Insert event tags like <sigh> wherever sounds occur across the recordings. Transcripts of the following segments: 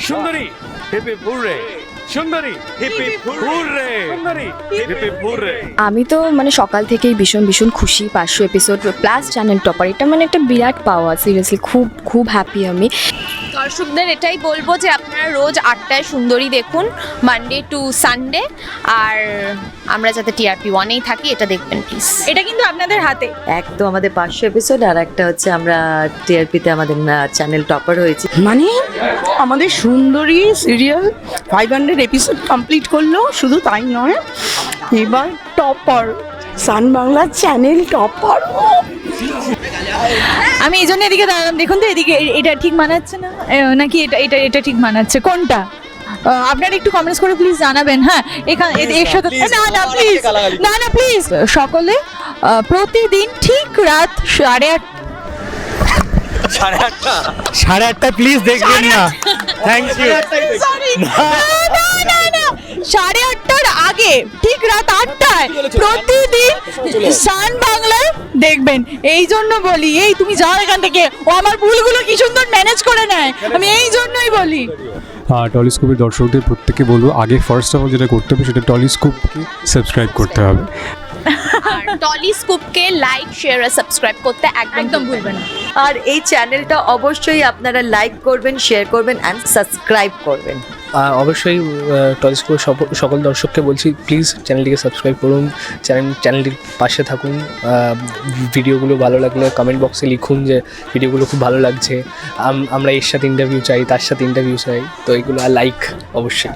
সুন্দরী হেপি ফুরে সুন্দরী সুন্দরী আমি তো মানে সকাল থেকেই ভীষণ ভীষণ খুশি, পাঁচশো এপিসোড প্লাস চ্যানেল টপার। এটা মানে একটা বিরাট পাওয়া সিরিয়াসলি খুব খুব হ্যাপি আমি। দর্শকদের এটাই বলব যে আপনারা রোজ আটটায় সুন্দরী দেখুন মানডে টু সানডে আর আমরা যাতে টিআরপি ওয়ানেই থাকি এটা দেখবেন প্লিজ এটা কিন্তু আপনাদের হাতে। এক তো আমাদের পাঁচশো এপিসোড আর একটা হচ্ছে আমরা টিআরপিতে আমাদের চ্যানেল টপার হয়েছে। মানে আমাদের Sundari serial five hundred episode complete করল শুধু তাই নয় এবার topper Sun Bangla channel topper আমি এই জন্য এদিকে দাঁড়ালাম। দেখুন তো এদিকে এটা ঠিক মানাচ্ছে না? নাকি এটা এটা এটা ঠিক মানাচ্ছে? কোনটা? আপনারা একটু কমেন্টস করে প্লিজ জানাবেন হ্যাঁ? এখানে এর সাথে না না প্লিজ না না প্লিজ সকলে প্রতিদিন ঠিক রাত সাড়ে আট সাড়ে আটটা? প্লিজ দেখবেন না। থ্যাংক ইউ না, না, না, সাড়ে আটটার আগে ঠিক রাত আটটায় প্রতিদিন সান বাংলায় দেখবেন। এই জন্য বলি এই তুমি যাও এখান থেকে। ও আমার ভুলগুলো কি সুন্দর ম্যানেজ করে নেয়। আমি এই জন্যই বলি। টলিস্কোপের দর্শকদের প্রত্যেককে বলব আগে ফার্স্ট অফ অল যেটা করতে হবে সেটা টলিস্কোপকে সাবস্ক্রাইব করতে হবে। আর টলি স্কুপকে লাইক শেয়ার আর সাবস্ক্রাইব করতে একদম ভুলবেন না। আর এই চ্যানেলটা অবশ্যই আপনারা লাইক করবেন শেয়ার করবেন অ্যান্ড সাবস্ক্রাইব করবেন। অবশ্যই টলিস্কোর সকল দর্শককে বলছি প্লিজ চ্যানেলটিকে সাবস্ক্রাইব করুন চ্যানেল চ্যানেলটির পাশে থাকুন ভিডিওগুলো ভালো লাগলে কমেন্ট বক্সে লিখুন যে ভিডিওগুলো খুব ভালো লাগছে। আমরা এর সাথে ইন্টারভিউ চাই, তার সাথে ইন্টারভিউ চাই, তো এগুলো লাইক অবশ্যই।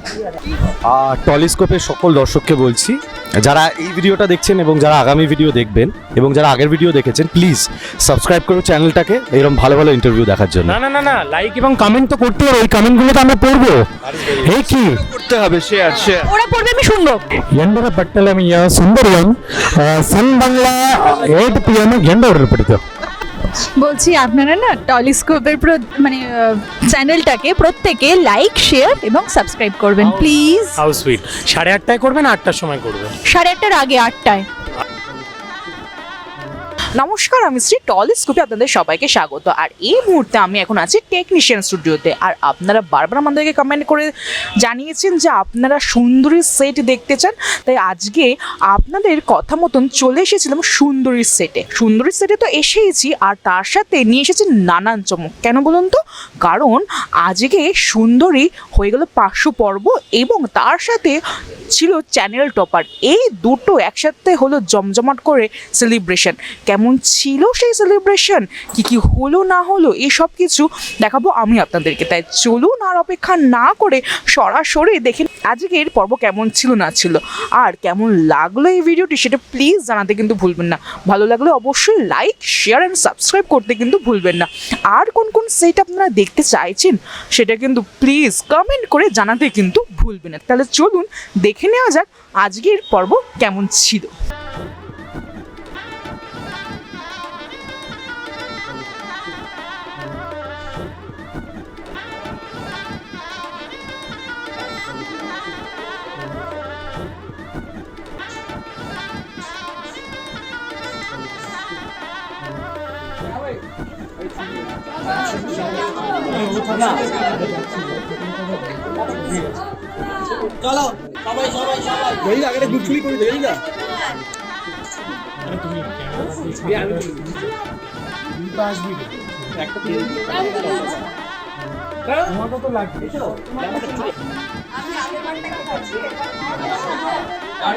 আর টলিস্কোপের সকল দর্শককে বলছি যারা এই ভিডিওটা দেখছেন এবং যারা আগামী ভিডিও দেখবেন এবং যারা আগের ভিডিও দেখেছেন প্লিজ সাবস্ক্রাইব করুন চ্যানেলটাকে এরকম ভালো ভালো ইন্টারভিউ দেখার জন্য না না না না লাইক এবং কমেন্ট তো করতে হবে ওই কমেন্টগুলো তো আমরা পড়বো এই কি করতে হবে শেয়ার শেয়ার ওরা পড়বে আমি শুনবো ಎಂದರ ಪಟ್ಟಲಮಿಯ ಸುಂದರಿಯಂ Sun Bangla eight P M ಎಂಡ ಹೊರಡ್ಬಿಡ್ತು বলছি আপনারা না টলিস্কোপের মানে চ্যানেলটাকে প্রত্যেকে লাইক শেয়ার এবং সাবস্ক্রাইব করবেন প্লিজ হাউ সুইট সাড়ে আটটায় করবেন আটটার সময় করবেন? সাড়ে আটটার আগে আটটায়। নমস্কার, আমি শ্রী টল স্কুপে আপনাদের সবাইকে স্বাগত। আর এই মুহূর্তে আমি এখন আছি টেকনিশিয়ান স্টুডিওতে আর আপনারা বারবার আমাদেরকে কমেন্ট করে জানিয়েছেন যে আপনারা সুন্দরী সেট দেখতে চান, তাই আজকে আপনাদের কথা মতন চলে এসেছিলাম সুন্দরীর সেটে সুন্দরী সেটে তো এসেইছি, আর তার সাথে নিয়ে এসেছি নানান চমক। কেন বলুন তো? কারণ আজকে সুন্দরী হয়ে গেল পাঁচশো পর্ব, এবং তার সাথে ছিল চ্যানেল টপার এই দুটো একসাথে হলো জমজমাট করে সেলিব্রেশন কেমন ছিল সেই সেলিব্রেশন কি কি হলো, না হলো, এসব কিছু দেখাবো আমি আপনাদেরকে। তাই চলুন আর অপেক্ষা না করে সরাসরি দেখে আজকের পর্ব কেমন ছিল, না ছিল। আর কেমন লাগল এই ভিডিওটি সেটা প্লিজ জানাতে কিন্তু ভুলবেন না। ভালো লাগলে অবশ্যই লাইক শেয়ার অ্যান্ড সাবস্ক্রাইব করতে কিন্তু ভুলবেন না। আর কোন কোন সেট আপনারা দেখতে চাইছেন, সেটা কিন্তু প্লিজ কমেন্ট করে জানাতে কিন্তু ভুলবেন না। তাহলে চলুন দেখে নেওয়া যাক আজকের পর্ব কেমন ছিল। চলো সবাই সবাই সবাই ধরি না আগে গুচুলি করে ধরি না আমার কত লাগবে তো আমি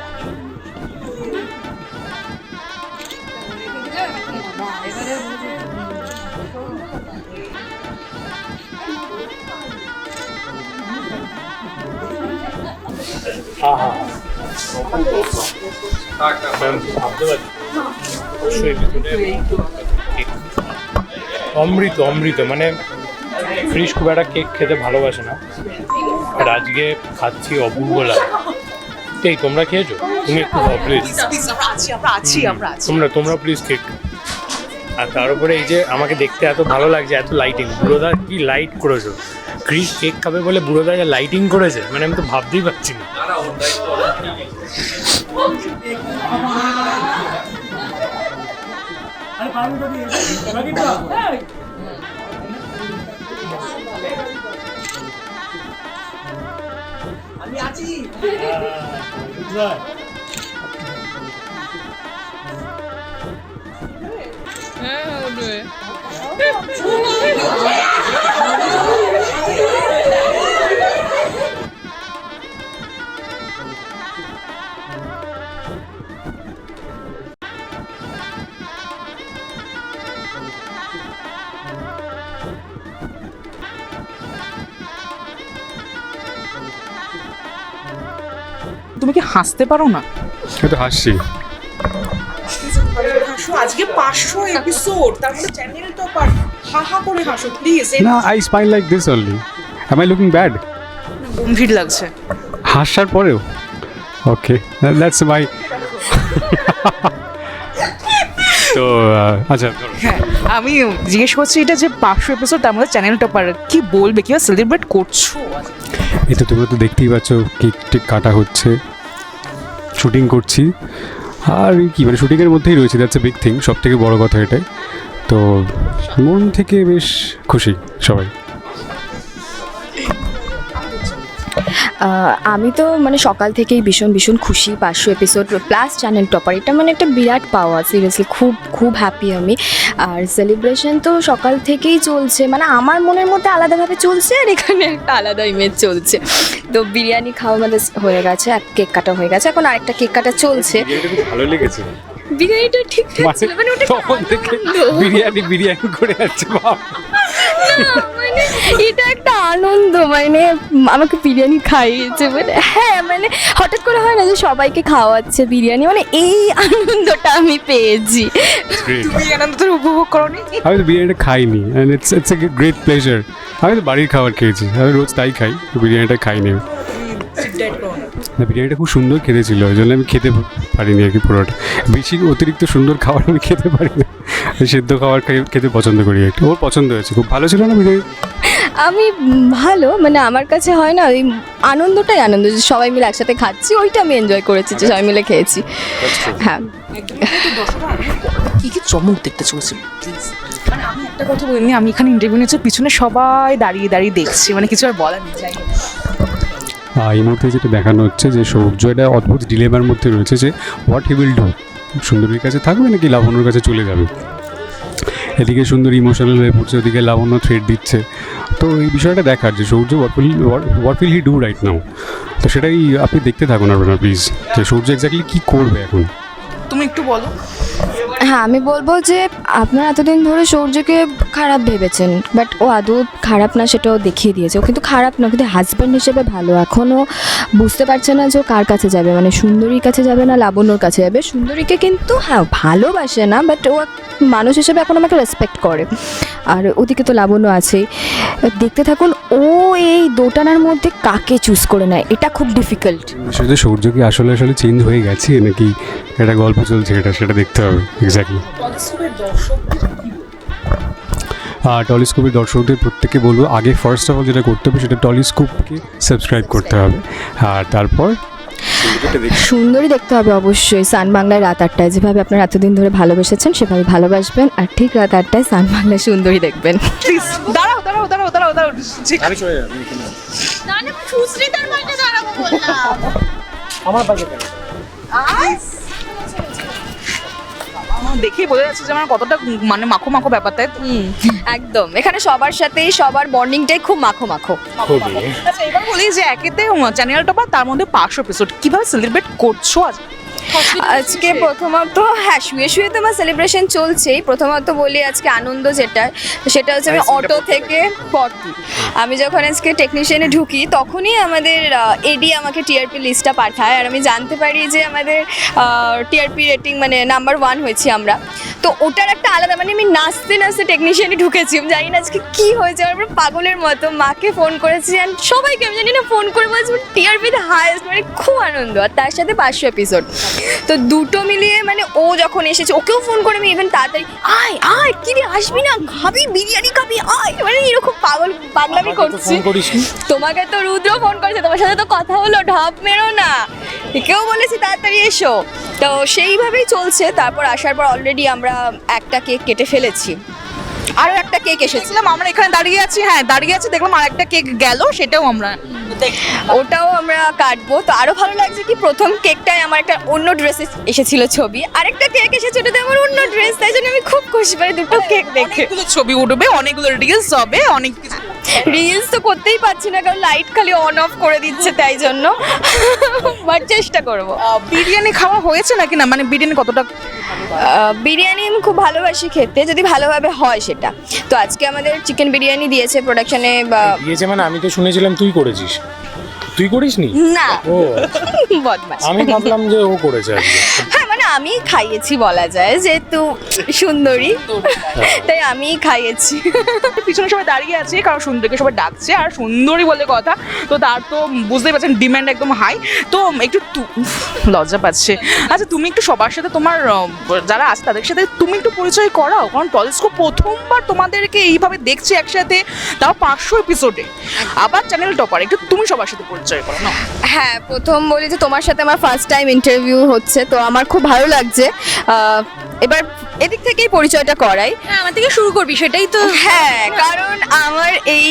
অমৃত অমৃত মানে ফ্রিজ খুব একটা কেক খেতে ভালোবাসে না। আর আজকে খাচ্ছি অপূর্ব লাগে এই তোমরা খেয়েছো? তুমি একটু প্লিজ তোমরা তোমরা প্লিজ কেক আর তার উপরে এই যে আমাকে দেখতে এত ভালো লাগছে এত লাইটিং বুড়োদা কি লাইট করেছ? ক্রিস কেক খাবে বলে বুড়োদা যে লাইটিং করেছে? মানে আমি তো ভাবতেই পারছি না। তুমি কি হাসতে পারো না? আমি তো হাসছি। হাসো আজকে পাঁচশো এপিসোড তার মধ্যে চ্যানেল টপার হা হা করে হাসো প্লিজ না I smile like this only am I looking bad গম্ভীর লাগছে। হাসার পরেও? ওকে দ্যাটস মাই তো আচ্ছা হ্যাঁ আমি জিজ্ঞেস করছি এটা যে পাঁচশো এপিসোড তার মধ্যে চ্যানেল টপার কি বলবে কীভাবে সেলিব্রেট করছ? এই তো তোমরা তো দেখতেই পাচ্ছ কেক টেক কাটা হচ্ছে। শুটিং করছি। আর কি মানে শুটিংয়ের মধ্যেই রয়েছে দ্যাটস এ বিগ থিং সব থেকে বড় কথা এটাই। তো, মন থেকে বেশ খুশি সবাই। আমি তো মানে সকাল থেকেই ভীষণ ভীষণ খুশি পাঁচশো এপিসোড প্লাস চ্যানেল টপার এটা মানে একটা বিরাট পাওয়া সিরিয়াসলি খুব খুব হ্যাপি আমি। আর সেলিব্রেশন তো সকাল থেকেই চলছে মানে আমার মনের মধ্যে আলাদাভাবে চলছে আর এখানে একটা আলাদা ইমেজ চলছে। তো বিরিয়ানি খাওয়া আমাদের হয়ে গেছে এক কেক কাটা হয়ে গেছে। এখন আরেকটা কেক কাটা চলছে। ভালো লেগেছে। বিরিয়ানিটা ঠিকঠাক ছিল মানে ওটা থেকে বিরিয়ানি বিরিয়ানি করে যাচ্ছে মানে এটা একটা আনন্দ মানে আমাকে বিরিয়ানি খাইয়েছে মানে হ্যাঁ মানে হঠাৎ করে হয় না যে সবাইকে খাওয়াচ্ছে বিরিয়ানি মানে এই আনন্দটা আমি পেয়েছি। আনন্দটা উপভোগ করনি? আমি তো বিরিয়ানিটা খাইনি and it's it's a great pleasure আমি তো বাড়ির খাবার খেয়েছি আমি রোজ তাই খাই তো বিরিয়ানিটা খাইনি না বিরিয়ানিটা খুব সুন্দর খেতে ছিল ওই জন্য আমি খেতে পারিনি আর কি পুরোটা। বেশি অতিরিক্ত সুন্দর খাবার আমি খেতে পারি না। আমি সেদ্ধ খাবার খেতে পছন্দ করি একটু ওর পছন্দ হয়েছে খুব ভালো ছিল না বিরিয়ানি? আমি ভালো মানে আমার কাছে হয় না ওই আনন্দটাই আনন্দ যে সবাই মিলে একসাথে খাচ্ছি ওইটা আমি এনজয় করেছি যে সবাই মিলে খেয়েছি। হ্যাঁ। কি কি চমক দেখতে চলেছে? প্লিজ মানে আমি একটা কথা বলিনি আমি এখানে ইন্টারভিউ নিচ্ছি পিছনে সবাই দাঁড়িয়ে দাঁড়িয়ে দেখছি মানে কিছু আর বলার নেই এই মুহূর্তে যেটা দেখানো হচ্ছে যে সৌর্য একটা অদ্ভুত ডিলেমার মধ্যে রয়েছে যে হোয়াট হি উইল ডু সুন্দরীর কাছে থাকবে নাকি লাবণ্যর কাছে চলে যাবে? এদিকে সুন্দর ইমোশনাল হয়ে পড়ছে, ওদিকে লাবণ্য থ্রেড দিচ্ছে। তো এই বিষয়টা দেখার যে Shaurya what will what will he do right now তো সেটাই আপনি দেখতে থাকুন আপনার প্লিজ যে সৌর্য এক্স্যাক্টলি কী করবে এখন? তুমি একটু বলো। হ্যাঁ আমি বলব যে আপনারা এতদিন ধরে সৌর্যকে খারাপ ভেবেছেন বাট ও আদৌ খারাপ না সেটাও দেখিয়ে দিয়েছে। ও কিন্তু খারাপ না কিন্তু হাজব্যান্ড হিসেবে ভালো। এখনও বুঝতে পারছে না যে ও কার কাছে যাবে মানে সুন্দরীর কাছে যাবে না লাবণ্যর কাছে যাবে। সুন্দরীকে কিন্তু হ্যাঁ ভালোবাসে না বাট ও মানুষ হিসেবে এখন আমাকে রেসপেক্ট করে। আর ওদিকে তো লাবণ্য আছেই। দেখতে থাকুন, ও এই দোটানার মধ্যে কাকে চুজ করে নেয়, এটা খুব ডিফিকাল্ট বিষয়টা সৌর্য কি আসলে আসলে চেঞ্জ হয়ে গেছে নাকি একটা গল্প চলছে, এটা সেটা দেখতে হবে? এক্স্যাক্টলি টলিস্কোপের দর্শকদের প্রত্যেকে বলব? আগে ফার্স্ট অফ অল যেটা করতে হবে সেটা টলিস্কোপকে সাবস্ক্রাইব করতে হবে। আর তারপর? সুন্দরী দেখতে হবে অবশ্যই। সান বাংলায় রাত আটটায়। যেভাবে আপনারা এতদিন ধরে ভালোবেসেছেন সেভাবে ভালোবাসবেন। আর ঠিক রাত আটটায় সান বাংলায় সুন্দরী দেখবেন। প্লিজ দাঁড়াও দাঁড়াও দাঁড়াও দাঁড়াও দাঁড়াও। আমি চলে যাব আমার দেখেই বোঝা যাচ্ছে যে আমার কতটা মানে মাখো মাখো ব্যাপার তাই তো? একদম। এখানে সবার সাথে সবার বন্ডিংটাই খুব মাখো মাখো। খুবই। আচ্ছা এবার বলি যে একেতে চ্যানেল টপার তার মধ্যে পাঁচশো এপিসোড কীভাবে সেলিব্রেট করছ আজ আজকে প্রথমত হ্যাঁ শুয়ে শুয়ে তো আমার সেলিব্রেশন চলছেই। প্রথমত বলি আজকে আনন্দ যেটা সেটা হচ্ছে আমি অটো থেকে পড়তি আমি যখন আজকে টেকনিশিয়ানে ঢুকি তখনই আমাদের এডি আমাকে টিআরপি লিস্টটা পাঠায়। আর আমি জানতে পারি যে আমাদের টিআরপি রেটিং মানে নাম্বার ওয়ান হয়েছি আমরা। তো ওটার একটা আলাদা মানে আমি নাচতে নাচতে টেকনিশিয়ানে ঢুকেছি। আমি জানি না আজকে কী হয়েছে। আমার পাগলের মতো। মাকে ফোন করেছি আর সবাইকে আমি জানি না ফোন করে বলছি টিআরপিতে হায়েস্ট মানে খুব আনন্দ। আর তার সাথে পাঁচশো এপিসোড তো দুটো মিলিয়ে মানে ও যখন এসেছে ওকেও ফোন করে আমি ইভেন তাড়াতাড়ি আয় আয় কি রে আসবি না? খাবি বিরিয়ানি খাবি আয়। মানে এরকম পাগল পাগলামি করছি। তোমাকে তো রুদ্র ফোন করেছে তোমার সাথে তো কথা হলো ঢাপ মেরো না। কেউ বলেছি তাড়াতাড়ি এসো। তো সেইভাবেই চলছে তারপর আসার পর অলরেডি আমরা একটা কেক কেটে ফেলেছি। আরও একটা কেক এসেছিলাম আমরা এখানে দাঁড়িয়ে আছি হ্যাঁ দাঁড়িয়ে আছি দেখলাম আর একটা কেক গেল সেটাও আমরা ওটাও আমরা কাটবো। তো আরও ভালো লাগছে কি প্রথম কেকটায় আমার একটা অন্য ড্রেসে এসেছিল ছবি। আরেকটা কেক এসেছে ওটাতে আমার অন্য ড্রেস তাই জন্য আমি খুব খুশি পাই দুটো কেক দেখে। ছবি উঠবে অনেকগুলো রিলস হবে অনেক কিছু রিলস তো করতেই পারছি না কারণ লাইট খালি অন অফ করে দিচ্ছে তাই জন্য। বাট চেষ্টা করব। বিরিয়ানি খাওয়া হয়েছে নাকি না? মানে বিরিয়ানি কতটা? বিরিয়ানি আমি খুব ভালোবাসি খেতে যদি ভালোভাবে হয় সেটা। তো আজকে আমাদের চিকেন বিরিয়ানি দিয়েছে প্রোডাকশনে বা দিয়েছে মানে আমি তো শুনেছিলাম তুই করেছিস। তুই করিসনি? না। ও। বদমাস আমি ভাবলাম যে ও করেছে আজকে। <laughs> আমি খাইয়েছি বলা যায় যেহেতু সুন্দরী। <laughs> তাই আমি খাইয়েছি। <laughs> পিছনে সবাই দাঁড়িয়ে আছে কারণ সুন্দরীকে সবাই ডাকছে আর সুন্দরী বলে কথা তো তার তো বুঝতেই পারছেন ডিমান্ড একদম হাই তো একটু লজ্জা পাচ্ছে। আচ্ছা তুমি একটু সবার সাথে তোমার যারা আছে তাদের সাথে তুমি একটু পরিচয় করাও কারণ টলিস্কোপ প্রথমবার তোমাদেরকে এইভাবে দেখছি একসাথে তাও পাঁচশো এপিসোডে আবার চ্যানেল টপার একটু তুমি সবার সাথে পরিচয় করো না হ্যাঁ প্রথম বলি যে তোমার সাথে আমার ফার্স্ট টাইম ইন্টারভিউ হচ্ছে তো আমার খুব ভালো লাগছে। আহ, এবার এদিক থেকেই পরিচয়টা করাই। আমার থেকে শুরু করবি সেটাই তো। হ্যাঁ কারণ আমার এই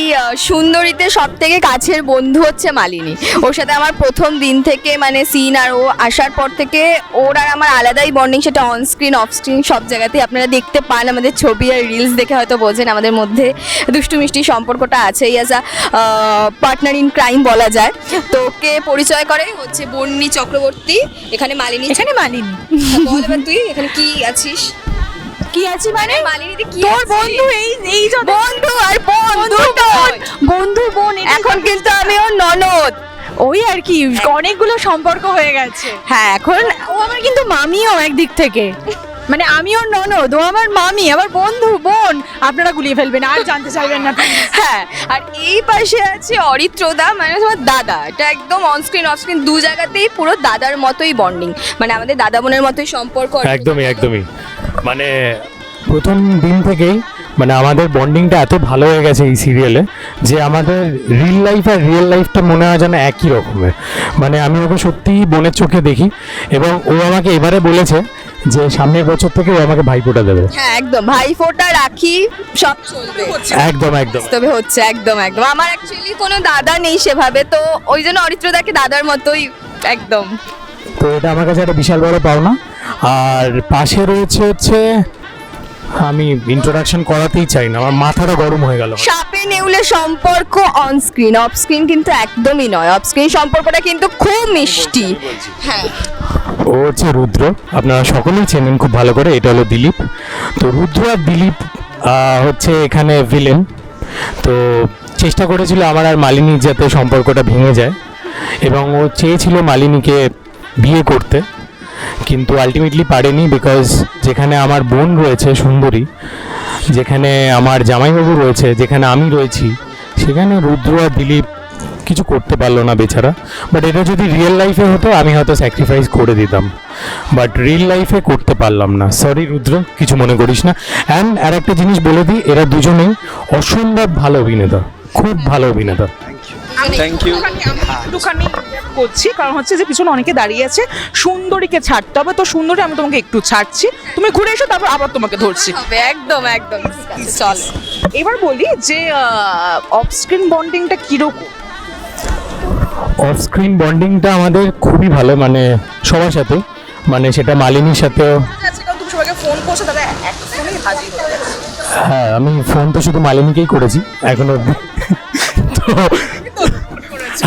সুন্দরীতে সব থেকে কাছের বন্ধু হচ্ছে মালিনী। ওর সাথে আমার প্রথম দিন থেকে মানে সিন আর ও আসার পর থেকে ওর আর আমার আলাদাই বন্ডিং সেটা অন স্ক্রিন অফ স্ক্রিন সব জায়গাতেই আপনারা দেখতে পান। আমাদের ছবি আর রিলস দেখে হয়তো বোঝেন আমাদের মধ্যে দুষ্টু মিষ্টি সম্পর্কটা আছে as a partner in crime বলা যায়। তো ওকে পরিচয় করে হচ্ছে বন্নি চক্রবর্তী এখানে মালিনী। এখানে মালিনী। বল এবার তুই এখানে কি আছিস? কি আছি মানে? তোর বন্ধু এই এই যে বন্ধু আর বন্ধু বন্ধু বোন এখন কিন্তু আমি ওর ননদ। ওই আর কি অনেকগুলো সম্পর্ক হয়ে গেছে। হ্যাঁ এখন ও আমার কিন্তু মামিও একদিক থেকে। মানে আমি ওর ননদ ও আমার মামি আমার বন্ধু বোন। আপনারা গুলিয়ে ফেলবেন আর জানতে চাইবেন না হ্যাঁ আর এই পাশে আছে অরিত্রদা মানে তোমার দাদা। এটা একদম অন স্ক্রিন অফ স্ক্রিন দু জায়গাতেই পুরো দাদার মতোই বন্ডিং মানে আমাদের দাদা বোনের মতোই সম্পর্ক। একদমই একদমই। মানে প্রথম দিন থেকেই মানে আমাদের বন্ডিংটা এত ভালো হয়ে গেছে এই সিরিয়ালে যে আমাদের রিল লাইফ আর রিয়েল লাইফটা মনে হয় যেন একই রকমের। মানে আমি ওকে সত্যিই বোনের চোখে দেখি এবং ও আমাকে এবারে বলেছে যে সামনের বছর থেকে ও আমাকে ভাইফোঁটা দেবে। হ্যাঁ একদম। ভাই ফোঁটা রাখি সব চলবে। একদম একদম। তবে হচ্ছে একদম একদম। আমার অ্যাকচুয়ালি কোনো দাদা নেই সেভাবে তো ওই জন্য অরিত্রদাকে দাদার মতোই একদম। তো এটা আমার কাছে একটা বিশাল বড় পাওনা। আর পাশে রয়েছে হচ্ছে আমি ইন্ট্রোডাকশন করাতেই চাই না আমার মাথাটা গরম হয়ে গেল। সাপে নেউলে সম্পর্ক অন স্ক্রিন অফ স্ক্রিন কিন্তু একদমই নয়। অফ স্ক্রিন সম্পর্কটা কিন্তু খুব মিষ্টি। হ্যাঁ। ও হচ্ছে রুদ্র আপনারা সকলেই চেনেন খুব ভালো করে এটা হলো দিলীপ। তো রুদ্র আর দিলীপ হচ্ছে এখানে ভিলেন তো চেষ্টা করেছিল আমার আর মালিনীর যাতে সম্পর্কটা ভেঙে যায় এবং ও চেয়েছিল মালিনীকে বিয়ে করতে। কিন্তু আলটিমেটলি পারেনি বিকজ যেখানে আমার বোন রয়েছে সুন্দরী, যেখানে আমার জামাইবাবু রয়েছে, যেখানে আমি রয়েছি, সেখানে রুদ্র আর দিলীপ কিছু করতে পারল না বেচারা। বাট এটা যদি রিয়েল লাইফে হতো, আমি হয়তো স্যাক্রিফাইস করে দিতাম। বাট রিয়েল লাইফে করতে পারলাম না। সরি রুদ্র, কিছু মনে করিস না। অ্যান্ড আর একটা জিনিস বলে দিই, এরা দুজনেই অসম্ভব ভালো অভিনেতা। খুব ভালো অভিনেতা। থ্যাংক ইউ একটুখানি করছি কারণ হচ্ছে যে পিছনে অনেকে দাঁড়িয়ে আছে। সুন্দরীকে ছাড়তে হবে তো সুন্দরী আমি তোমাকে একটু ছাড়ছি। তুমি ঘুরে এসো তারপর আবার তোমাকে ধরছি। একদম একদম চল। এবার বলি যে অফ স্ক্রিন বন্ডিংটা কীরকম? অফ স্ক্রিন বন্ডিংটা আমাদের খুবই ভালো মানে সবার সাথে। মানে সেটা মালিনীর সাথেও। আচ্ছা ফোন করছ হাজির হ্যাঁ আমি ফোন তো শুধু মালিনীকেই করেছি এখনও অব্দি। তো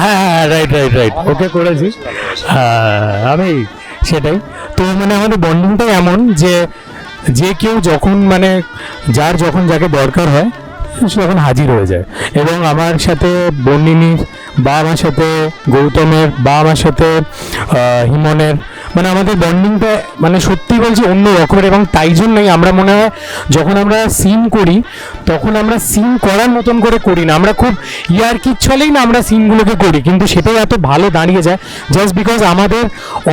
হ্যাঁ হ্যাঁ রাইট রাইট রাইট ওকে করেছি। হ্যাঁ আমি সেটাই। তো মানে আমাদের বন্ডিংটাই এমন যে যে কেউ যখন মানে যার যখন যাকে দরকার হয় সে তখন হাজির হয়ে যায়। এবং আমার সাথে বন্ডিনীর বা আমার সাথে গৌতমের বা আমার সাথে হিমনের মানে আমাদের বন্ডিংটা মানে সত্যি বলছি অন্য রকমের এবং তাই জন্যই আমরা মনে হয় যখন আমরা সিন করি তখন আমরা সিন করার মতন করে করি না। আমরা খুব ইয়ার্কির ছলেই না আমরা সিনগুলোকে করি কিন্তু সেটাই এত ভালো দাঁড়িয়ে যায় জাস্ট বিকজ আমাদের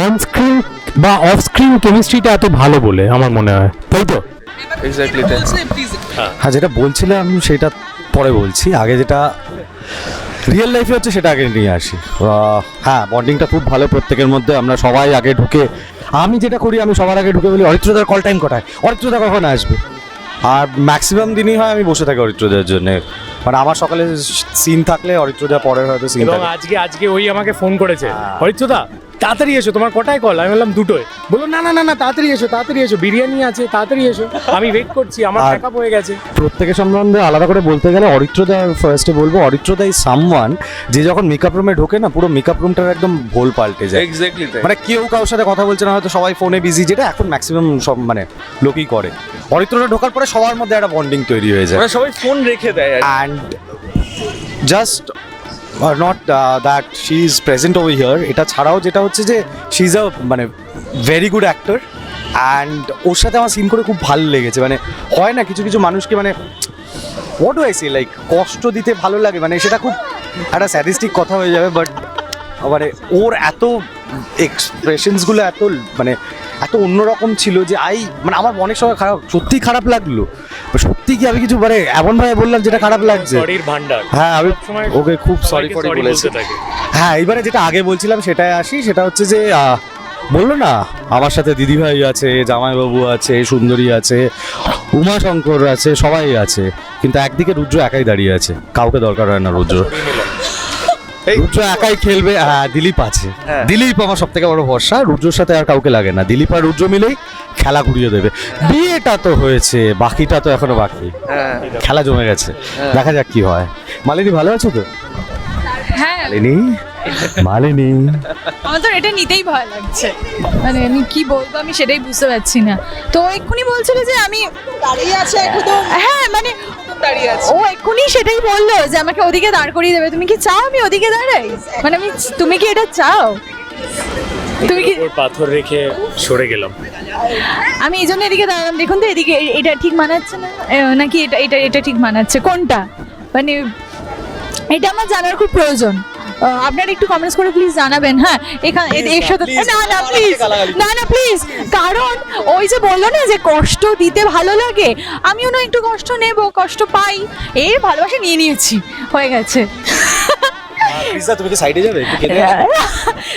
অন স্ক্রিন বা অফ স্ক্রিন কেমিস্ট্রিটা এত ভালো বলে আমার মনে হয়। তাই তো? এক্স্যাক্টলি হ্যাঁ যেটা বলছিলাম সেটা পরে বলছি। আগে যেটা রিয়েল লাইফে হচ্ছে সেটা আগে নিয়ে আসি। হ্যাঁ বন্ডিংটা খুব ভালো প্রত্যেকের মধ্যে। আমরা সবাই আগে ঢুকে আমি যেটা করি, আমি সবার আগে ঢুকে বলি, অরিত্রদার কল টাইম কটায় অরিত্রদা কখন আসবে? আর ম্যাক্সিমাম দিনই হয় আমি বসে থাকি অরিত্রদার জন্য। মানে আমার সকালে সিন থাকলে অরিত্রদা পরের হয়তো সিন এবং থাকে। আজকে আজকে ওই আমাকে ফোন করেছে। হরিত্রদা তাড়াতাড়ি এসো তোমার কটায় কল আমি বললাম দুটোয়। বলল না না না না তাড়াতাড়ি এসো তাড়াতাড়ি এসো বিরিয়ানি আছে তাড়াতাড়ি এসো। আমি ওয়েট করছি আমার প্যাকআপ হয়ে গেছে। প্রত্যেকের সম্বন্ধে আলাদা করে বলতে গেলে অরিত্রদা ফার্স্টে বলব অরিত্রদা ইজ সামওয়ান যে যখন মেকআপ রুমে ঢোকে না পুরো মেকআপ রুমটার একদম ভোল পাল্টে যায়। এক্স্যাক্টলি মানে কেউ কারোর সাথে কথা বলছে না হয়তো সবাই ফোনে বিজি যেটা এখন ম্যাক্সিমাম সব মানে লোকই করে। অরিত্রটা ঢোকার পরে সবার মধ্যে একটা বন্ডিং তৈরি হয়ে যায়। মানে সবাই ফোন রেখে দেয় and just not that she is present over here এটা ছাড়াও যেটা হচ্ছে যে শি ইজ আ মানে ভেরি গুড অ্যাক্টর অ্যান্ড ওর সাথে আমার সিন করে খুব ভালো লেগেছে। মানে হয় না কিছু কিছু মানুষকে মানে what do I say like কষ্ট দিতে ভালো লাগে মানে সেটা খুব একটা স্যাটিস্টিক কথা হয়ে যাবে বাট মানে ওর এত এক্সপ্রেশনসগুলো এত মানে এত অন্যরকম ছিল যে আই মানে আমার অনেক সময় খারাপ সত্যি খারাপ লাগল। সত্যি কি আমি কিছু মানে এমন ভাবে বললাম যেটা খারাপ লাগছে? ভান্ডার হ্যাঁ আমি ওকে খুব সরি ফরি বলেছি। হ্যাঁ এবারে যেটা আগে বলছিলাম সেটাই আসি সেটা হচ্ছে যে বলল না আমার সাথে দিদিভাই আছে জামাইবাবু আছে সুন্দরী আছে উমাশঙ্কর আছে সবাই আছে কিন্তু একদিকে রুদ্র একাই দাঁড়িয়ে আছে কাউকে দরকার হয় না রুদ্র। রুদ্র একাই খেলবে হ্যাঁ দিলীপ আছে। দিলীপ আমার সব থেকে বড় ভরসা রুদ্রর সাথে আর কাউকে লাগে না। দিলীপ আর রুদ্র মিলেই খেলা ঘুরিয়ে দেবে। বিয়েটা তো হয়েছে বাকিটা তো এখনও বাকি। খেলা জমে গেছে। দেখা যাক কি হয়। মালিনী ভালো আছো তো? হ্যাঁ। মালিনী? মালিনী? আমার তো এটা নিতেই ভয় লাগছে। মানে আমি কি বলব আমি সেটাই বুঝতে পারছি না। তো এক্ষুনি বলছিল যে আমি দাঁড়িয়ে আছে একদম। হ্যাঁ মানে দাঁড়িয়ে আছে। ও এক্ষুনি সেটাই বলল যে আমাকে ওদিকে দাঁড় করিয়ে দেবে। তুমি কি চাও আমি ওদিকে দাঁড়াই? মানে আমি তুমি কি এটা চাও? তুমি কি পাথর রেখে সরে গেলাম। আমি এই জন্য এদিকে দাঁড়ালাম। দেখুন তো এদিকে এটা ঠিক মানাচ্ছে না? নাকি এটা এটা এটা ঠিক মানাচ্ছে? কোনটা? মানে এটা আমার জানার খুব প্রয়োজন। আপনারা একটু কমেন্টস করে প্লিজ জানাবেন হ্যাঁ? এখানে এর সাথে না না প্লিজ না না প্লিজ কারণ ওই যে বলল না যে কষ্ট দিতে ভালো লাগে আমিও না একটু কষ্ট নেব কষ্ট পাই এই ভালোবাসা নিয়ে নিয়েছি হয়ে গেছে। তুমি কি সাইডে যাবে?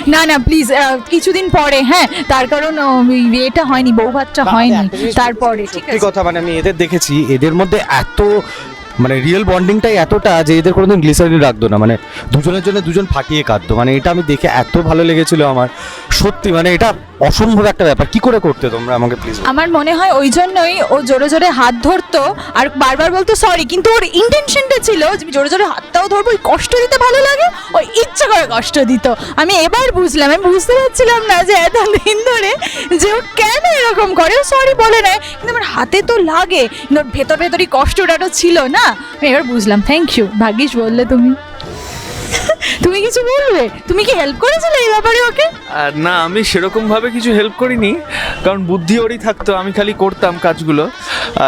না না প্লিজ কিছুদিন পরে হ্যাঁ তার কারণ এটা হয়নি বউ ভাতটা হয়নি তারপরে ঠিক কথা মানে আমি এদের দেখেছি এদের মধ্যে এত মানে রিয়েল বন্ডিংটাই এতটা যে এদের কোনোদিন গ্লিসারিন রাখতো না। মানে দুজনের জন্য দুজন ফাটিয়ে কাঁদতো মানে এটা আমি দেখে এত ভালো লেগেছিল আমার। সত্যি মানে এটা অসম্ভব একটা ব্যাপার। কি করে করতে তোমরা আমাকে প্লিজ আমার মনে হয় ওই জন্যই ও জোরে জোরে হাত ধরতো আর বারবার বলতো সরি কিন্তু ওর ইন্টেনশনটা ছিল যে জোরে জোরে হাতটাও ধরবো, ওই কষ্ট দিতে ভালো লাগে, ও ইচ্ছা করে কষ্ট দিত। আমি এবার বুঝলাম, আমি বুঝতে পারছিলাম না যে এত দিন ধরে যে ও কেন এরকম করে। ও সরি বলে নেয় কিন্তু আমার হাতে তো লাগে। ভেতর ভেতরই কষ্টটা তো ছিল না। আমি এবার বুঝলাম। থ্যাংক ইউ ভাগ্যিস বললে তুমি। তুমি কিছু বলবে? তুমি কি হেল্প করেছিলে এই ব্যাপারে ওকে? আর না আমি সেরকম ভাবে কিছু হেল্প করিনি। কারণ বুদ্ধি ওরই থাকতো আমি খালি করতাম কাজগুলো।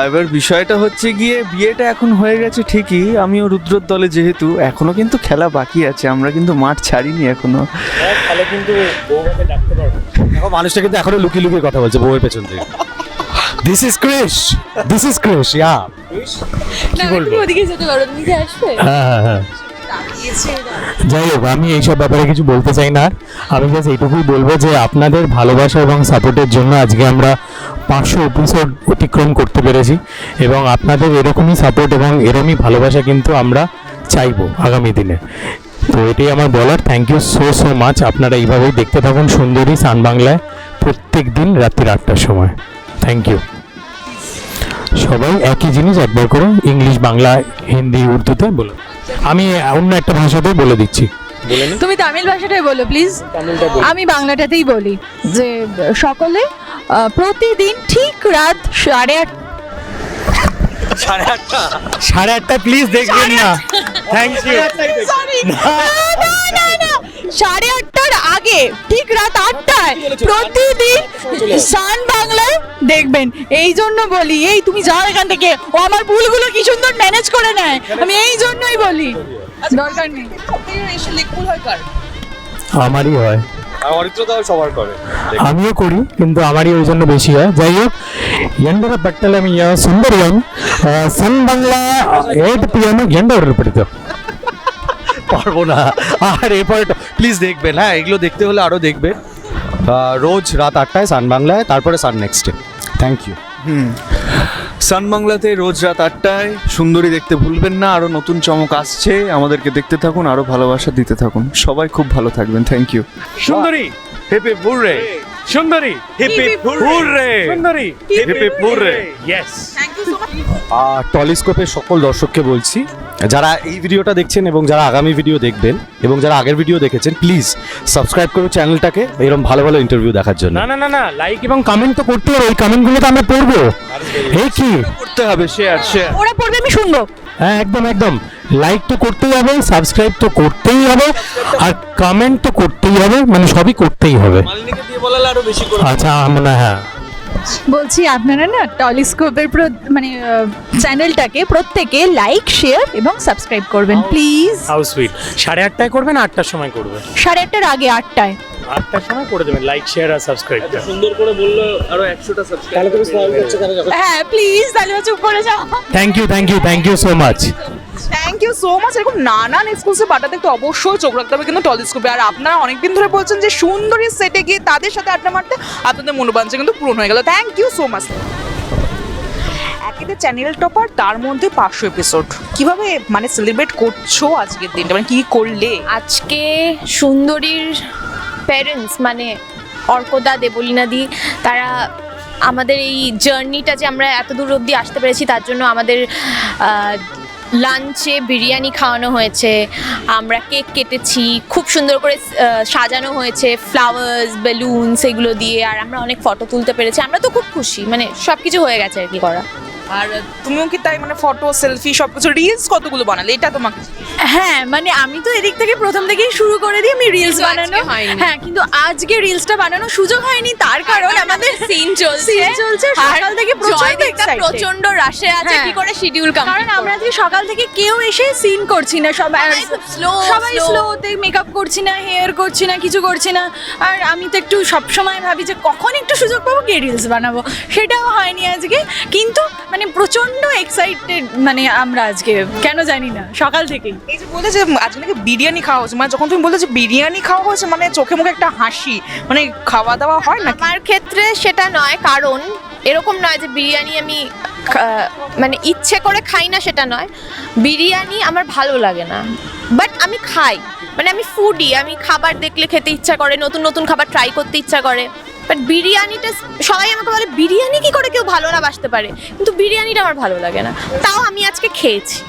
এবার বিষয়টা হচ্ছে গিয়ে বিয়েটা এখন হয়ে গেছে ঠিকই। আমিও রুদ্রর দলে যেহেতু এখনও কিন্তু খেলা বাকি আছে। আমরা কিন্তু মাঠ ছাড়িনি এখনও। তাহলে কিন্তু বউকে ডাকতে পারব। দেখো মানুষটা কিন্তু এখনও লুকিয়ে লুকিয়ে কথা বলছে বউয়ের পেছন থেকে। This is Krish this is Krish yeah না বলব? ওদিকে যেতে পারো তুমি কি আসবে? হ্যাঁ হ্যাঁ হ্যাঁ। যাই হোক আমি এইসব ব্যাপারে কিছু বলতে চাই না। আর আমি জাস্ট এইটুকুই বলব যে আপনাদের ভালোবাসা এবং সাপোর্টের জন্য আজকে আমরা পাঁচশো এপিসোড অতিক্রম করতে পেরেছি এবং আপনাদের এরকমই সাপোর্ট এবং এরকমই ভালোবাসা কিন্তু আমরা চাইব আগামী দিনে। তো এটাই আমার বলার। Thank you so so much আপনারা এইভাবেই দেখতে থাকুন সুন্দরী সান বাংলায় প্রত্যেক দিন রাত্রির আটটার সময়। থ্যাংক ইউ সবাই একই জিনিস একবার করে ইংলিশ বাংলা হিন্দি উর্দুতে বলো আমি অন্য একটা ভাষাতে বলে দিচ্ছি। তুমি তামিল ভাষাটাই বলো প্লিজ আমি বাংলাটাতেই বলি যে সকলে প্রতিদিন ঠিক রাত সাড়ে আট সাড়ে আটটা? সাড়ে আটটা প্লিজ দেখবেন না। থ্যাংক ইউ Sorry, না, না, না, না। সাড়ে আটটার আগে ঠিক রাত আটটায় প্রতিদিন সান বাংলায় দেখবেন এই জন্য বলি এই তুমি যাও এখান থেকে ও আমার ভুলগুলো কি সুন্দর ম্যানেজ করে নেয় আমি এই জন্যই বলি দরকার নেই এসে লিখুন হয় কার আমারই হয় আর অরিত্রতাও সবার করে আমিও করি কিন্তু আমারই ওই জন্য বেশি হয় যাই হোক ಎಂಡರ ಪಟ್ಟಲಮಿಯ ಸುಂದರಿಯಂ ಸನ್ বাংলা এইট পিএম ಎಂಡ ಹೊರಡ್ಬಿಡ್ತು পারব না। আর এরপরে প্লিজ দেখবেন হ্যাঁ এগুলো দেখতে হলে আরও দেখবে। আহ, রোজ রাত আটটায় সান বাংলায় তারপরে সান নেক্সটে থ্যাংক ইউ সান বাংলাতে রোজ রাত আটটায় সুন্দরী দেখতে ভুলবেন না আরও নতুন চমক আসছে। আমাদেরকে দেখতে থাকুন আরও ভালোবাসা দিতে থাকুন। সবাই খুব ভালো থাকবেন। Thank you Sundari happy hurray Sundari. Happy hurray Sundari. Happy hurray yes টলিস্কোপের সকল দর্শককে বলছি যারা এই ভিডিওটা দেখছেন এবং যারা আগামী ভিডিও দেখবেন এবং যারা আগের ভিডিও দেখেছেন প্লিজ সাবস্ক্রাইব করুন চ্যানেলটাকে এরকম ভালো ভালো ইন্টারভিউ দেখার জন্য। না না না না লাইক এবং কমেন্ট তো করতে হবে ওই কমেন্টগুলো তো আমরা পড়ব। এই কি? করতে হবে শেয়ার শেয়ার ওরা পড়বে আমি শুনব। হ্যাঁ একদম একদম। লাইক তো করতেই হবে সাবস্ক্রাইব তো করতেই হবে আর কমেন্ট তো করতেই হবে মানে সবই করতেই হবে। আচ্ছা মানে হ্যাঁ। বলছি আপনারা না টলিস্কোপের মানে চ্যানেলটাকে প্রত্যেকে লাইক শেয়ার এবং সাবস্ক্রাইব করবেন প্লিজ হাউ সুইট সাড়ে আটটায় করবেন আটটার সময় করবেন? সাড়ে আটটার আগে আটটায়। আটটার সময় করে দেবেন। লাইক শেয়ার আর সাবস্ক্রাইবটা সুন্দর করে বলল আরও একশোটা সাবস্ক্রাইব হ্যাঁ প্লিজ তাহলে চুপ করে যাও। Thank you thank you thank you so much thank you so much এরকম নানান এক্সক্লুসিভ আড্ডা দেখতে অবশ্যই চোখ রাখতে হবে কিন্তু টলিস্কোপে আর আপনারা অনেকদিন ধরে বলছেন যে সুন্দরী সেটে গিয়ে তাদের সাথে আড্ডা মারতে আপনাদের মনোবাঞ্ছা কিন্তু পূরণ হয়ে গেল। থ্যাংক ইউ সো মাচ একেতে চ্যানেল টপার তার মধ্যে পাঁচশো এপিসোড কীভাবে মানে সেলিব্রেট করছ আজকের দিনটা? মানে কি করলে? আজকে সুন্দরীর প্যারেন্টস মানে অর্কদা, দেবলীনাদি, তারা আমাদের এই জার্নিটা যে আমরা এত দূর অবধি আসতে পেরেছি, তার জন্য আমাদের লাঞ্চে বিরিয়ানি খাওয়ানো হয়েছে, আমরা কেক কেটেছি, খুব সুন্দর করে সাজানো হয়েছে ফ্লাওয়ার্স বেলুনস এগুলো দিয়ে, আর আমরা অনেক ফটো তুলতে পেরেছি, আমরা তো খুব খুশি মানে সব কিছু হয়ে গেছে আর কি করা। আর তুমিও কি তাই মানে ফটো সেলফি সবকিছু রিলস কতগুলো বানালে? এটা তোমাকে হ্যাঁ মানে আমি তো এদিক থেকে প্রথম থেকেই শুরু করে দিই আমি রিলস বানানো। হ্যাঁ কিন্তু আজকে রিলসটা বানানোর সুযোগ হয়নি তার কারণ আমাদের সিন চলছে। সিন চলছে সকাল থেকে প্রচণ্ড প্রচণ্ড রাশে আছে হ্যাঁ। কি করে শিডিউল কারণ আমরা আজকে সকাল থেকে কেউ এসে সিন করছি না সবাই সবাই খুব সবাই স্লোতে মেকআপ করছি না হেয়ার করছি না কিছু করছি না। আর আমি তো একটু সব সময় ভাবি যে কখন একটু সুযোগ পাবো কে রিলস বানাবো সেটাও হয়নি আজকে। কিন্তু মানে প্রচণ্ড এক্সাইটেড মানে আমরা আজকে কেন জানি না সকাল থেকেই। এই যে বলে যে আজকে নাকি বিরিয়ানি খাওয়া হয়েছে মানে যখন তুমি বললে যে বিরিয়ানি খাওয়া হয়েছে মানে চোখে মুখে একটা হাসি মানে খাওয়া দাওয়া হয় না আমার ক্ষেত্রে সেটা নয় কারণ এরকম নয় যে বিরিয়ানি আমি মানে ইচ্ছে করে খাই না সেটা নয়। বিরিয়ানি আমার ভালো লাগে না বাট আমি খাই। মানে আমি ফুডি আমি খাবার দেখলে খেতে ইচ্ছা করে নতুন নতুন খাবার ট্রাই করতে ইচ্ছা করে। বাট বিরিয়ানিটা সবাই আমাকে বলে বিরিয়ানি ভালো না বাসতে পারে, কিন্তু বিরিয়ানিটা আমার ভালো লাগে না। তাও আমি আজকে খেয়েছি।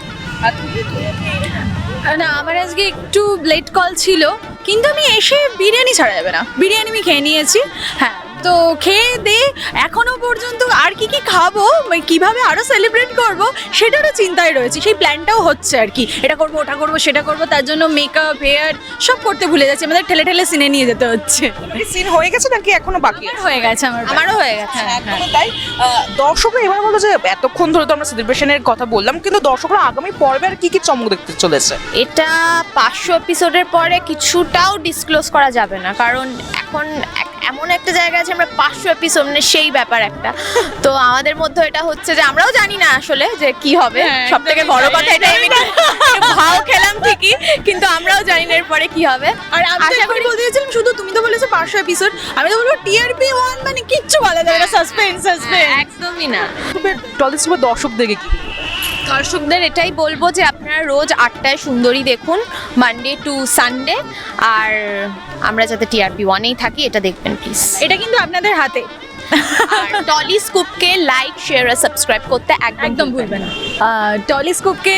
না, আমার আজকে একটু লেট কল ছিল, কিন্তু আমি এসে বিরিয়ানি ছাড়া যাবে না। বিরিয়ানি আমি খেয়ে নিয়েছি। হ্যাঁ তো খেয়ে দে এখনও পর্যন্ত আর কি কি খাব মানে কীভাবে আরও সেলিব্রেট করব সেটারও চিন্তায় রয়েছে। সেই প্ল্যানটাও হচ্ছে আর কি। এটা করব ওটা করব সেটা করব তার জন্য মেকআপ হেয়ার সব করতে ভুলে যাচ্ছি। আমাদের ঠেলে ঠেলে সিনে নিয়ে যেতে হচ্ছে। সিন হয়ে গেছে নাকি এখনও বাকি? হয়ে গেছে আমার আমারও হয়ে গেছে হ্যাঁ, একদমই তাই। দর্শকরা এবার বলো যে এতক্ষণ ধরে তো আমরা সেলিব্রেশনের কথা বললাম কিন্তু দর্শকরা আগামী পর্বে আর কি কি চমক দেখতে চলেছে? এটা পাঁচশো এপিসোডের পরে কিছুটাও ডিসক্লোজ করা যাবে না কারণ এখন এমন একটা জায়গা আছে আমরা পাঁচশো এপিসোড মানে সেই ব্যাপার একটা। তো আমাদের মধ্যে এটা হচ্ছে যে আমরাও জানি না আসলে যে কি হবে। হ্যাঁ, সব থেকে বড় কথা এটা আমি ভাও খেলাম ঠিকই কিন্তু আমরাও জানি না এরপরে কি হবে। আর আশা করি- বলতে চাইছিলাম শুধু তুমি তো বলেছ পাঁচশো এপিসোড আমি তো বলব টিআরপি ওয়ান মানে কিচ্ছু বলা যাবে না। সাসপেন্স সাসপেন্স একদমই না। টলিস্কোপের দর্শকদেরকে কি? দর্শকদের এটাই বলব যে আপনারা রোজ আটটায় সুন্দরী দেখুন মানডে টু সানডে আর আমরা যাতে টিআরপি ওয়ানেই থাকি এটা দেখবেন প্লিজ এটা কিন্তু আপনাদের হাতে। টলি স্কুপকে লাইক শেয়ার আর সাবস্ক্রাইব করতে একদম ভুলবেন না। টলি টলিস্কোপকে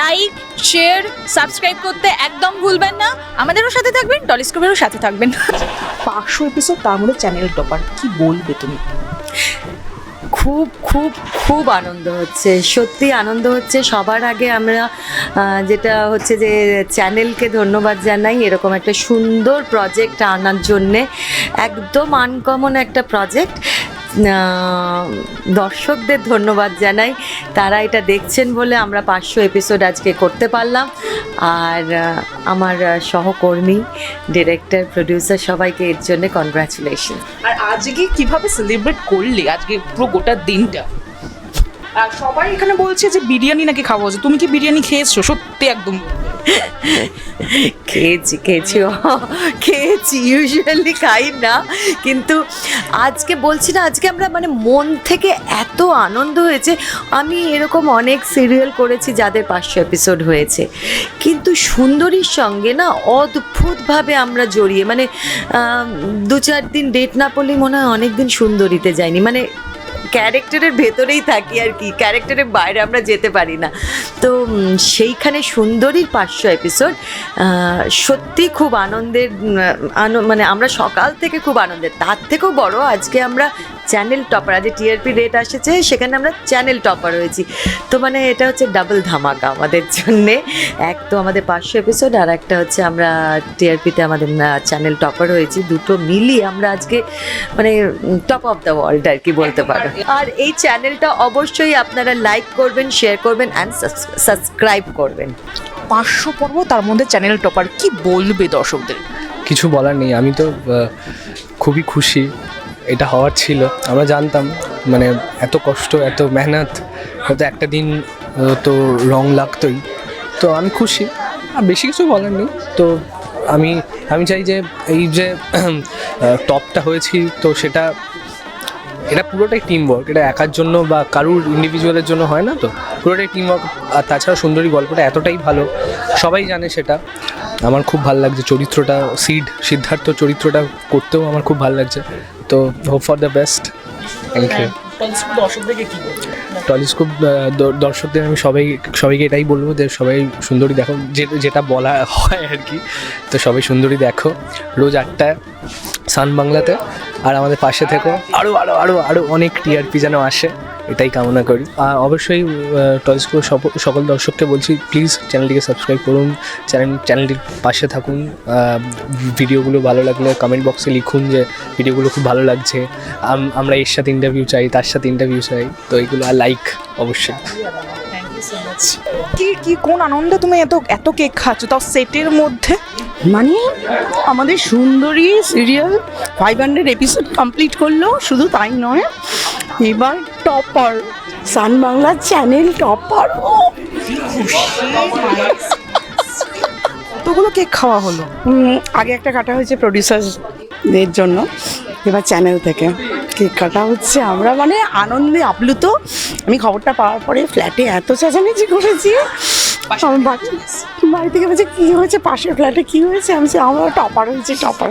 লাইক শেয়ার সাবস্ক্রাইব করতে একদম ভুলবেন না। আমাদেরও সাথে থাকবেন টলিস্কোপেরও সাথে থাকবেন। পাঁচশো এপিসোড তার মধ্যে চ্যানেল টপার কি বলবে তুমি? খুব খুব খুব আনন্দ হচ্ছে। সত্যি আনন্দ হচ্ছে। সবার আগে আমরা যেটা হচ্ছে যে চ্যানেলকে ধন্যবাদ জানাই এরকম একটা সুন্দর প্রজেক্ট আনার জন্যে। একদম আনকমন একটা প্রজেক্ট দর্শকদের ধন্যবাদ জানাই। তারা এটা দেখছেন বলে আমরা পাঁচশো এপিসোড আজকে করতে পারলাম। আর আমার সহকর্মী ডিরেক্টর প্রডিউসার সবাইকে এর জন্য কনগ্রাচুলেশন আর আজকে কীভাবে সেলিব্রেট করলি? আজকে পুরো গোটা দিনটা। সবাই এখানে বলছে যে, বিরিয়ানি নাকি খাওয়া হচ্ছে তুমি কি বিরিয়ানি খেয়েছো? সত্যি একদম। খেয়েছি খেয়েছি। খেয়েছি ইউজুয়ালি খাই না। কিন্তু আজকে বলছি না, আজকে আমরা মানে মন থেকে এত আনন্দ হয়েছে। আমি এরকম অনেক সিরিয়াল করেছি যাদের পাঁচশো এপিসোড হয়েছে। কিন্তু সুন্দরীর সঙ্গে না অদ্ভুতভাবে আমরা জড়িয়ে মানে দু চার দিন ডেট না পড়লেই মনে হয় অনেক দিন সুন্দরীতে যায়নি মানে ক্যারেক্টারের ভেতরেই থাকি আর কি। ক্যারেক্টারের বাইরে আমরা যেতে পারি না। তো সেইখানে সুন্দরীর পাঁচশো এপিসোড সত্যি খুব আনন্দের আন- মানে আমরা সকাল থেকে খুব আনন্দের। তার থেকেও বড় আজকে আমরা চ্যানেল টপার আজ টিআরপি রেট আসেছে, সেখানে আমরা চ্যানেল টপার হয়েছি। তো মানে এটা হচ্ছে ডাবল ধামাকা আমাদের জন্যে। এক তো আমাদের পাঁচশো এপিসোড আর একটা হচ্ছে আমরা টিআরপিতে আমাদের চ্যানেল টপার হয়েছি। দুটো মিলিয়ে আমরা আজকে মানে টপ অফ দ্য ওয়ার্ল্ড আর কি বলতে পারো। আর এই চ্যানেলটা অবশ্যই আপনারা লাইক করবেন শেয়ার করবেন অ্যান্ড সাবস্ক্রাইব করবেন। পাঁচশো পর্ব তার মধ্যে চ্যানেল টপার কি বলবে দর্শকদের? কিছু বলার নেই আমি তো খুবই খুশি। এটা হওয়ার ছিল আমরা জানতাম মানে এত কষ্ট এত মেহনত হয়তো একটা দিন তো রং লাগতোই। তো আমি খুশি আর বেশি কিছু বলার নেই। তো আমি আমি চাই যে এই যে <clears throat> টপটা হয়েছি তো সেটা এটা পুরোটাই টিম ওয়ার্ক এটা একার জন্য বা কারুর ইন্ডিভিজুয়ালের জন্য হয় না তো? পুরোটাই টিম ওয়ার্ক আর তাছাড়া সুন্দরী গল্পটা এতটাই ভালো, সবাই জানে সেটা। আমার খুব ভালো লাগছে চরিত্রটা, সিড, সিদ্ধার্থ চরিত্রটা করতেও আমার খুব ভালো লাগছে। তো hope for the best thank you Tollyscope দর্শকদের আমি সবাই, সবাইকে এটাই বলব যে সবাই সুন্দরী দেখো যেটা বলা হয় আর কি, তো সবাই সুন্দরী দেখো। রোজ আটটা সান বাংলাতে আর আমাদের পাশে থেকো। আরও আরও আরও আরও অনেক টিআরপি যেন আসে। এটাই কামনা করি। আর অবশ্যই টলিস্কোপ সকল দর্শককে বলছি প্লিজ চ্যানেলটিকে সাবস্ক্রাইব করুন চ্যানেল চ্যানেলটির পাশে থাকুন ভিডিওগুলো ভালো লাগলে কমেন্ট বক্সে লিখুন যে ভিডিওগুলো খুব ভালো লাগছে। আমরা এর সাথে ইন্টারভিউ চাই তার সাথে ইন্টারভিউ চাই তো এইগুলো আর লাইক অবশ্যই। কি কি কোন আনন্দে তুমি এত এত কেক খাচ্ছ? তাও সেটের মধ্যে? মানে আমাদের Sundari serial five hundred episode complete করল শুধু তাই নয় এবার topper Sun Bangla channel topper কতগুলো কেক খাওয়া হলো? আগে একটা কাটা হয়েছে প্রডিউসারদের জন্য। এবার চ্যানেল থেকে। কেক কাটা হচ্ছে। আমরা মানে আনন্দে আপ্লুত। আমি খবরটা পাওয়ার পরে ফ্ল্যাটে এত চেঁচামেচি করেছি। আমার বাড়ি বাড়ি থেকে বলছে কী হয়েছে? পাশের ফ্ল্যাটে কী হয়েছে? আমি আমরা টপার হয়েছে টপার